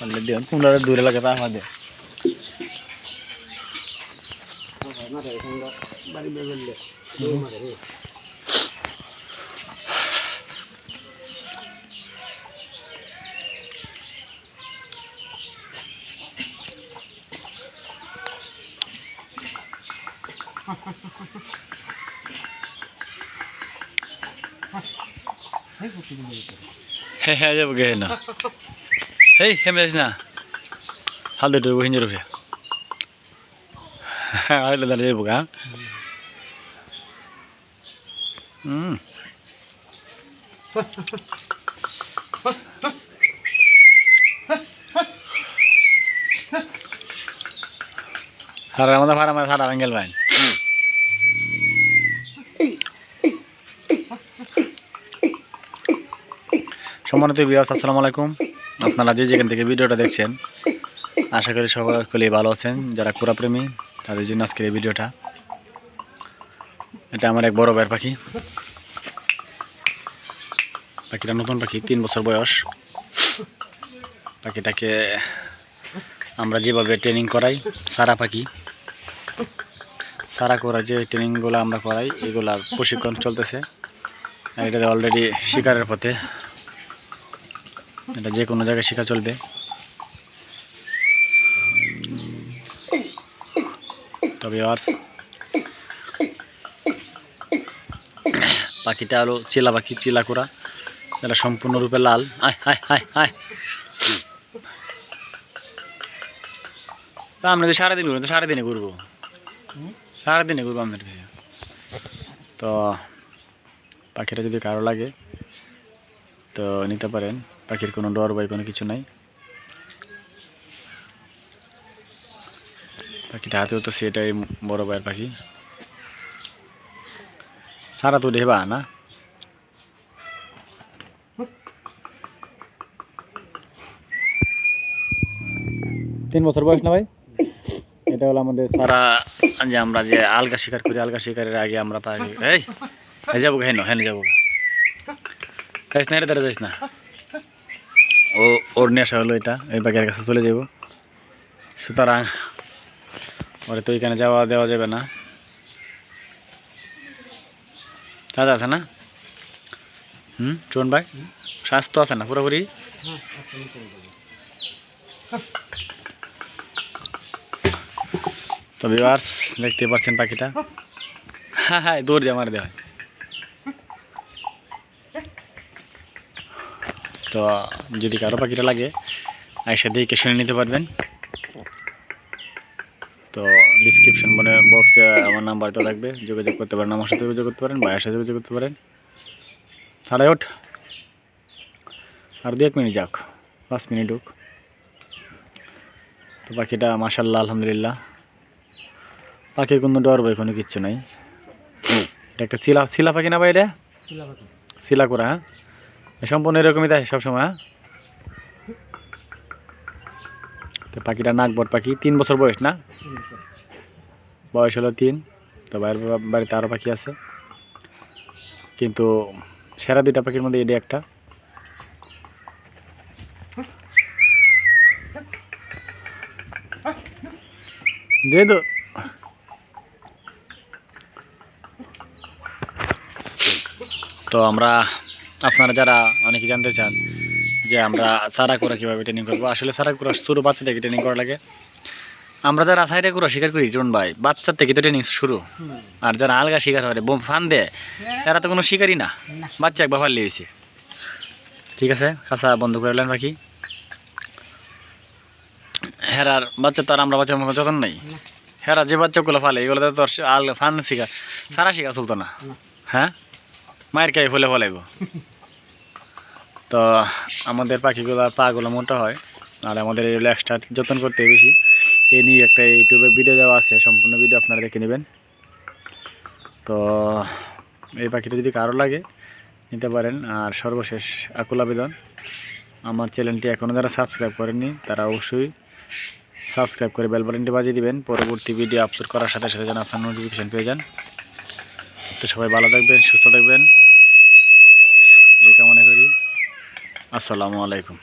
দিন পুনরায় দূরে লাগে তা আমাদের। হ্যাঁ হ্যাঁ যাব গে না। এই হেমে যাস না হাল দুটো হিঞ্জের উপরে হ্যাঁ আইলে দাঁড়িয়ে যাব গা হুম সারা আমাদের ভাড়া আমার সারা ভেঙ্গেল ভাই সম্মানিত বিয়াস আসসালামু আলাইকুম আপনারা যে যেখান থেকে ভিডিওটা দেখছেন, আশা করি সকলেই ভালো আছেন, যারা কুড়াপ্রেমী তাদের জন্য আজকের এই ভিডিওটা। এটা আমার এক বড় ভাইয়ের পাখি। পাখিটা নতুন পাখি, তিন বছর বয়স। পাখিটাকে আমরা যেভাবে ট্রেনিং করাই, সারা পাখি, সারা করা যে ট্রেনিংগুলো আমরা করাই, এগুলার প্রশিক্ষণ চলতেছে। এটাতে অলরেডি শিকারের পথে এটা যে কোনো জায়গায় শেখা চলবে। তবে আর পাখিটা হলো চিলা পাখি, চিলা করা। এটা সম্পূর্ণরূপে লাল। আয় তা আমরা তো সারাদিন ঘুরবো, তো সারাদিনে ঘুরবো। সারাদিনে ঘুরবো আমাদের কাছে তো পাখিটা যদি কারও লাগে, তো নিতে পারেন। পাখির কোনো ডর বাই কোনো কিছু নাই। পাখিটা হাতেও তো সেটাই বড় ভাইয়ের পাখি। সারা তো ঢেবা না। তিন বছর বয়স না ভাই? এটা হলো আমাদের সারা যে আমরা যে আলগা শিকার করি, আলগা শিকারের আগে আমরা পাখি এই যাব হেন হেন যাব। যাইস না এটা দাঁড়া যাইস না। ও, ওর নেশা হলো এটা, এই পাখির কাছে চলে যাব। সুতরাং ওরে তো ওইখানে যাওয়া দেওয়া যাবে না। দাদা আছে না? হুম, চুন ভাই? স্বাস্থ্য আছে না পুরোপুরি? তো বিভার্স দেখতে পাচ্ছেন পাখিটা। হ্যাঁ হ্যাঁ দৌড় দিয়ে আমার দেওয়া তো যদি কারও পাখিটা লাগে একসাথে দেখে শুনে নিতে পারবেন। তো ডিসক্রিপশন মানে বক্সে আমার নাম্বারটা থাকবে যোগাযোগ করতে পারেন আমার সাথে যোগাযোগ করতে পারেন ভাইয়ের সাথে যোগাযোগ করতে পারেন। সাড়ে ওঠ। আর দু এক মিনিট যাক পাঁচ মিনিট হোক তো পাখিটা মাসাল্লাহ আলহামদুলিল্লাহ। পাখির কোনো ডর বই কোনো কিচ্ছু নাই। এটা একটা শিলা শিলা পাখি না ভাই এটা? শিলা করা হ্যাঁ? সম্পূর্ণ এরকমই দেয় সবসময় হ্যাঁ? তো পাখিটা নাকবর পাখি তিন বছর বয়স না? বয়স হলো তিন তো বাইরের বাড়িতে আরও পাখি আছে। কিন্তু সেরা দুইটা পাখির মধ্যে এটি একটা। দো। তো আমরা আপনারা যারা অনেকে জানতে চান যে আমরা সারা করা কীভাবে ট্রেনিং করব আসলে সারা করা শুরু বাচ্চা থেকে ট্রেনিং করা লাগে। আমরা যারা সাইডে করা শিকার করি টুন ভাই বাচ্চার থেকে তো ট্রেনিং শুরু। আর যারা আলগা শিকার হয় বোম ফান দেয় এরা তো কোনো শিকারই না। বাচ্চা একবার ফাল লিয়েছে ঠিক আছে খাসা বন্ধ করে নেন পাখি হেরার বাচ্চা তো আর আমরা বাচ্চার মতো যতন নাই। হেরা যে বাচ্চাগুলো ফালে এগুলো তো আর আল ফান শিকার সারা শিকার চলতো না। হ্যাঁ? মায়ের কে ফলে ফলাইব। তো আমাদের পাখিগুলো, পাগুলো মোটা হয়। আর আমাদের এই এক্সট্রা যত্ন করতে বেশি। এ নিয়ে একটা ইউটিউবে ভিডিও দেওয়া আছে, সম্পূর্ণ ভিডিও আপনারা দেখে নেবেন। তো এই পাখিটা যদি কারও লাগে, নিতে পারেন। আর সর্বশেষ আকুল আবেদন, আমার চ্যানেলটি এখনও যারা সাবস্ক্রাইব করেননি, তারা অবশ্যই সাবস্ক্রাইব করে বেল বাটনটি বাজিয়ে দিবেন। পরবর্তী ভিডিও আপলোড করার সাথে সাথে যেন আপনার নোটিফিকেশান পেয়ে যান। তো সবাই ভালো থাকবেন, সুস্থ থাকবেন। এই কামনা করি। আসসালামু আলাইকুম।